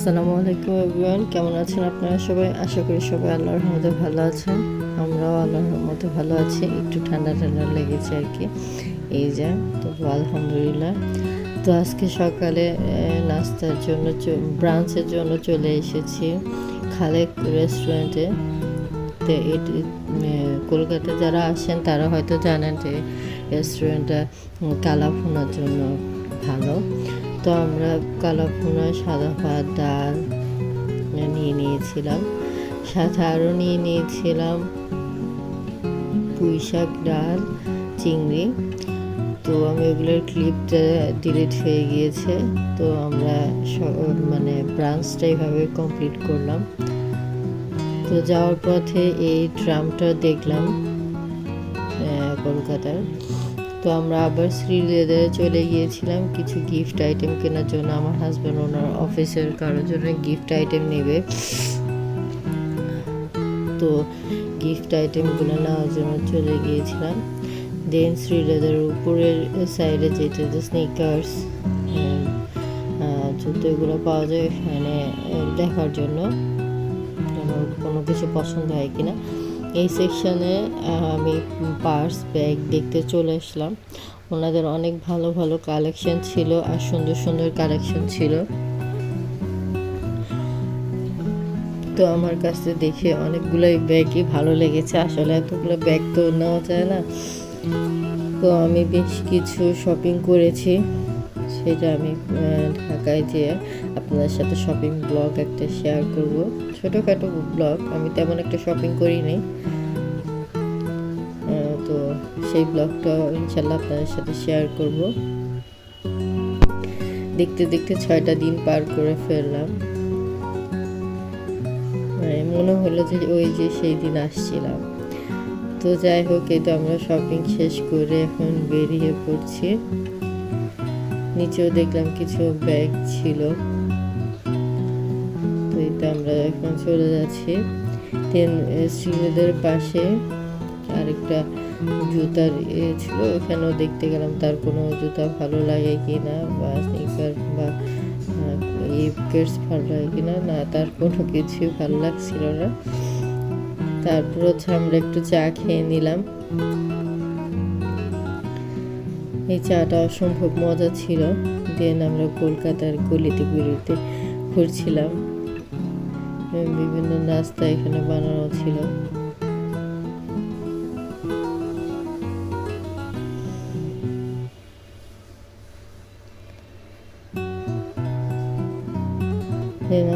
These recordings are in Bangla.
আসসালামু আলাইকুম এভরিওয়ান কেমন আছেন আপনারা সবাই? আশা করি সবাই আল্লাহর রহমতে ভালো আছেন। আমরাও আল্লাহর রহমতে ভালো আছি। একটু ঠান্ডা ঠান্ডা লেগেছে আর কি। এই যে তো আলহামদুলিল্লাহ। তো আজকে সকালে নাস্তার জন্য ব্রাঞ্চের জন্য চলে এসেছি খালেক রেস্টুরেন্টে তো এটি উম, কলকাতায় যারা আসেন তারা হয়তো জানেন যে রেস্টুরেন্টটা উম, কালাভুনার জন্য ভালো। তো আমরা কালাভুনা সাদা ভাত ডাল নিয়ে নিয়েছিলাম। সাথে আরও নিয়ে নিয়েছিলাম পুঁই শাক ডাল, চিংড়ি। তো আমি ওগুলোর ক্লিপটা ডিলিট হয়ে গিয়েছে। তো আমরা মানে ব্রাঞ্চটা এইভাবে কমপ্লিট করলাম। তো যাওয়ার পথে এই ট্রামটা দেখলাম কলকাতার। তো আমরা আবার শ্রীলেদারে চলে গিয়েছিলাম কিছু গিফট আইটেম কেনার জন্য। আমার হাজব্যান্ড ওনার অফিসের কারোর জন্য গিফট আইটেম নেবে। তো গিফট আইটেমগুলো নেওয়ার জন্য চলে গিয়েছিলাম। দেন শ্রীলেদার উপরের সাইডে যেতে যে স্নিকার্স জুতোগুলো পাওয়া যায় এখানে দেখার জন্য। কোনো কিছু পছন্দ হয় কিনা। এই সেকশনে আমি পার্স ব্যাগ দেখতে চলে আসলাম। ওনাদের অনেক ভালো ভালো কালেকশন ছিল আর সুন্দর সুন্দর কালেকশন ছিল। তো আমার কাছে দেখে অনেকগুলোই ব্যাগই ভালো লেগেছে। আসলে এতগুলো ব্যাগ তো নেওয়া যায় না। তো আমি বেশ কিছু শপিং করেছি। সেটা আমি ঢাকায় যেয়ে আপনাদের সাথে শপিং ব্লগ একটা শেয়ার করব। ছোটোখাটো ব্লগ আমি তেমন একটা শপিং করিনি। তো সেই ব্লগটা ইনশাল্লাহ আপনাদের সাথে শেয়ার করব। দেখতে দেখতে ছয়টা দিন পার করে ফেললাম। মানে মনে হলো যে ওই যে সেই দিন আসছিলাম। তো যাই হোক, এই তো আমরা শপিং শেষ করে এখন বেরিয়ে পড়ছি। নিচেও দেখলাম কিছু ব্যাগ ছিল। তো এই তো আমরা এখন চলে যাচ্ছি। দেন শ্রীলেদের পাশে আরেকটা জুতার ইয়ে ছিল, ওখানেও দেখতে গেলাম তার কোনো জুতা ভালো লাগে কি না বা স্নিকার বা ইপকেটস ভালো লাগে কি না না তার কোনো কিছুই ভালো লাগছিল না। তারপর হচ্ছে আমরা একটু চা খেয়ে নিলাম। এই চাটা অসম্ভব মজা ছিল। দেন আমরা কলকাতার গলিতে গলিতে ঘুরছিলাম বিভিন্ন নাস্তা এখানে বানানো ছিল।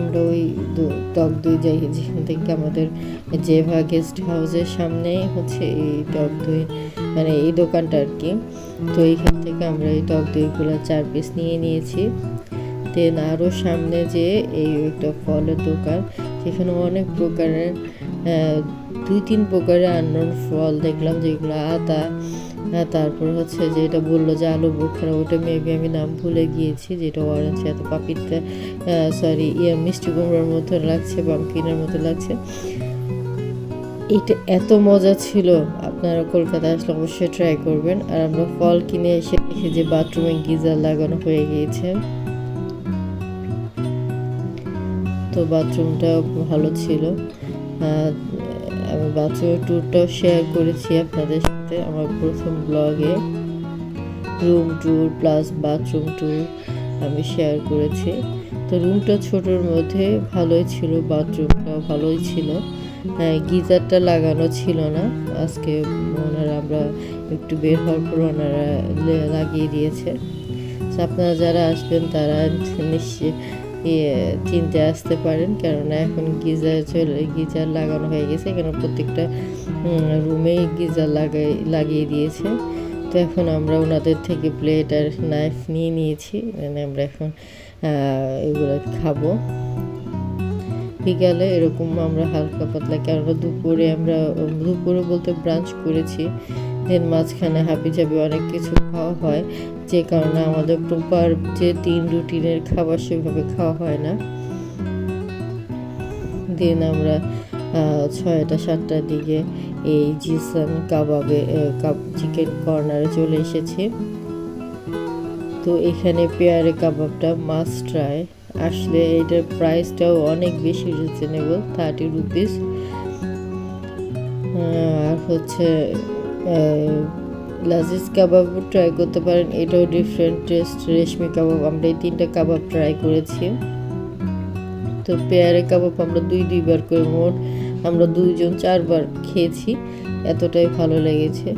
আমরা ওই টক দই যাই, যেখান থেকে আমাদের জেভা গেস্ট হাউসের সামনে হচ্ছে এই টক দই মানে এই দোকানটা আর কি। তো এইখান থেকে আমরা এই টক দইগুলো চার পিস নিয়ে নিয়েছি। দেন আরও সামনে যে এই একটা ফলের দোকান, সেখানে অনেক প্রকারের দুই তিন প্রকারের আননোন ফল দেখলাম, যেগুলো আদা হ্যাঁ তারপর হচ্ছে যেটা বলল যে আলু বোখারা ওটা মেবি আমি নাম ভুলে গিয়েছি, যেটা অরেঞ্জ এত পাপিটা সরি ইয়ে মিষ্টি কুমড়োর মতো লাগছে বামকিনের মতো লাগছে। এটা এত মজা ছিল, আপনারা কলকাতা আসলে অবশ্যই ট্রাই করবেন, আর আমরা ফল কিনে এসে দেখি যে বাথরুমে গিজার লাগানো হয়ে গিয়েছে। তো বাথরুমটা ভালো ছিল আমি বাথরুমের ট্যুরটাও শেয়ার করেছি আপনাদের সাথে আমার প্রথম ব্লগে room tour plus bathroom tour আমি শেয়ার করেছি। তো রুমটা ছোটোর মধ্যে ভালোই ছিল বাথরুমটাও ভালোই ছিল। হ্যাঁ, গিজারটা লাগানো ছিল না। আজকে ওনারা আমরা একটু বের হওয়ার পর ওনারা লাগিয়ে দিয়েছে। আপনারা যারা আসবেন তারা নিশ্চয় চিনতে আসতে পারেন। কেননা এখন গিজার চলে, গিজার লাগানো হয়ে গেছে। এখানে প্রত্যেকটা রুমেই গিজার লাগাই, লাগিয়ে দিয়েছে। তো এখন আমরা ওনাদের থেকে প্লেট আর নাইফ নিয়ে নিয়েছি। মানে আমরা এখন এগুলো খাব। বিকালে এরকম আমরা হালকা পাতলা, কেননা দুপুরে আমরা, দুপুরে বলতে ব্রাঞ্চ করেছি। দেন মাঝখানে হাবি জাবি অনেক কিছু খাওয়া হয়। যে কারণে আমাদের প্রপার যে তিন রুটিনের খাবার সেভাবে খাওয়া হয় না। দেন আমরা ছয়টা, সাতটার দিকে এই জিসান কাবাবে চিকেন কর্নারে চলে এসেছি। তো এখানে পেয়ারে কাবাবটা মাস্ট ট্রাই আসলে এটার প্রাইসটাও অনেক বেশি রিজনেবল থার্টি রুপিস আর হচ্ছে লাজিজ কাবাবও ট্রাই করতে পারেন, এটাও ডিফারেন্ট টেস্ট রেশমি কাবাব, আমরা এই তিনটা কাবাব ট্রাই করেছি। তো পেয়ারে কাবাব আমরা দুই দুইবার করে, মোট আমরা দুইজন চারবার খেয়েছি, এতটাই ভালো লেগেছে।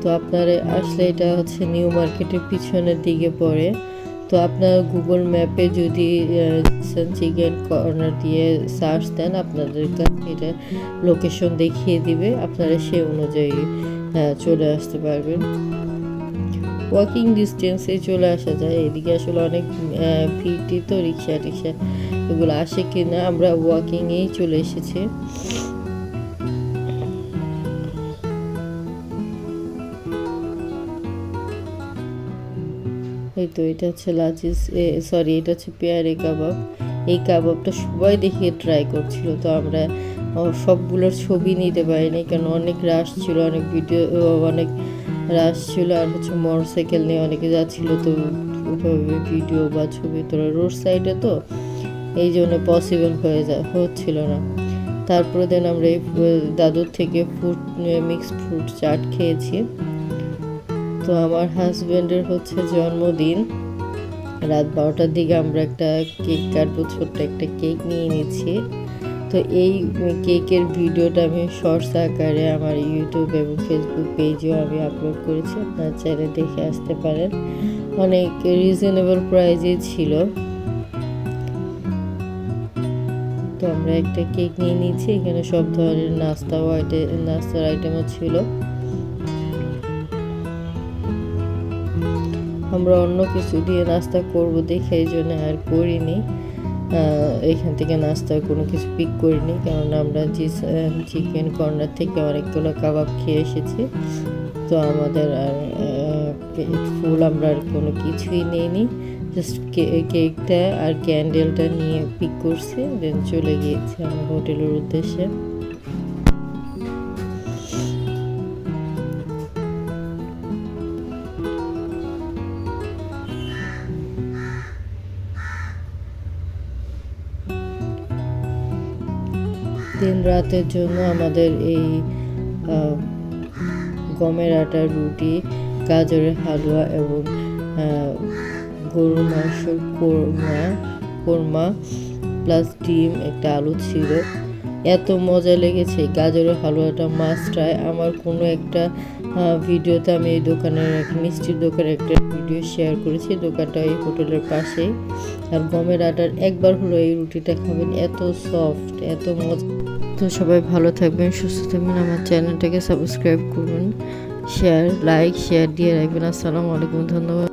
তো আপনারা আসলে এটা হচ্ছে নিউ মার্কেটের পিছনের দিকে পড়ে। তো আপনার গুগল ম্যাপে যদি চিকেন কর্নার দিয়ে সার্চ দেন, আপনাদের এটা লোকেশন দেখিয়ে দিবে। আপনারা সে অনুযায়ী চলে আসতে পারবেন। ওয়াকিং ডিস্টেন্সে চলে আসা যায়। এদিকে আসলে অনেক ভিড়টি তো রিক্সা টিক্সা এগুলো আসে কিনা, আমরা ওয়াকিংয়েই চলে এসেছি। এই তো, এটা হচ্ছে লাচিস সরি এটা হচ্ছে পেয়ারে কাবাব। এই কাবাবটা সবাই দেখে ট্রাই করছিল, তো আমরা সবগুলোর ছবি নিতে পারিনি কারণ অনেক রাশ ছিল, অনেক ভিডিও অনেক রাশ ছিল, আর হচ্ছে মোটর সাইকেল নিয়ে অনেকে যাচ্ছিল, তো ওইভাবে ভিডিও বা ছবি তোলা রোড সাইডে তো এই জন্য পসিবল হয়ে যা হচ্ছিল না। তারপরে দেন আমরা এই দাদুর থেকে ফ্রুট মিক্স ফ্রুট চাট খেয়েছি। তো আমার হাজব্যান্ডের হচ্ছে জন্মদিন। রাত বারোটার দিকে আমরা একটা কেক কাটবো, ছোট্ট একটা কেক নিয়ে নিচ্ছি। তো এই কেকের ভিডিওটা আমি শর্টস আকারে আমার ইউটিউব এবং ফেসবুক পেজেও আমি আপলোড করেছি। আপনার চাইলে দেখে আসতে পারেন। অনেক রিজনেবল প্রাইজে ছিল। তো আমরা একটা কেক নিয়ে নিচ্ছি। এখানে সব ধরনের নাস্তাও আইটে, নাস্তার আইটেমও ছিল। আমরা অন্য কিছু দিয়ে নাস্তা করব দেখে এই জন্য আর করিনি। এখান থেকে নাস্তার কোনো কিছু পিক করিনি, কারণ আমরা চিকেন কর্নার থেকে অনেকগুলো কাবাব খেয়ে এসেছি। তো আমাদের আর ফুল আমরা আর কোনো কিছুই নেইনি। জাস্ট কেকটা আর ক্যান্ডেলটা নিয়ে পিক করছি দেন চলে গিয়েছি আমার হোটেলের উদ্দেশ্যে। দিন রাতের জন্য আমাদের এই গমের আটার রুটি, গাজরের হালুয়া এবং গরুর মাংসের কোরমা কোরমা প্লাস ডিম, একটা আলু ছিল। এত মজা লেগেছে গাজরের হালুয়াটা মাস্ট ট্রাই আমার কোনো একটা ভিডিওতে আমি এই দোকানের এক মিষ্টির দোকানের একটা ভিডিও শেয়ার করেছি। দোকানটা এই হোটেলের পাশেই। আর গমের আটার একবার হলো এই রুটিটা খাবেন। এত সফট এত মজা। তো সবাই ভালো থাকবেন, সুস্থ থাকবেন। আমার চ্যানেলটাকে সাবস্ক্রাইব করুন শেয়ার লাইক শেয়ার দিয়ে রাখবেন। আসসালামু আলাইকুম, ধন্যবাদ।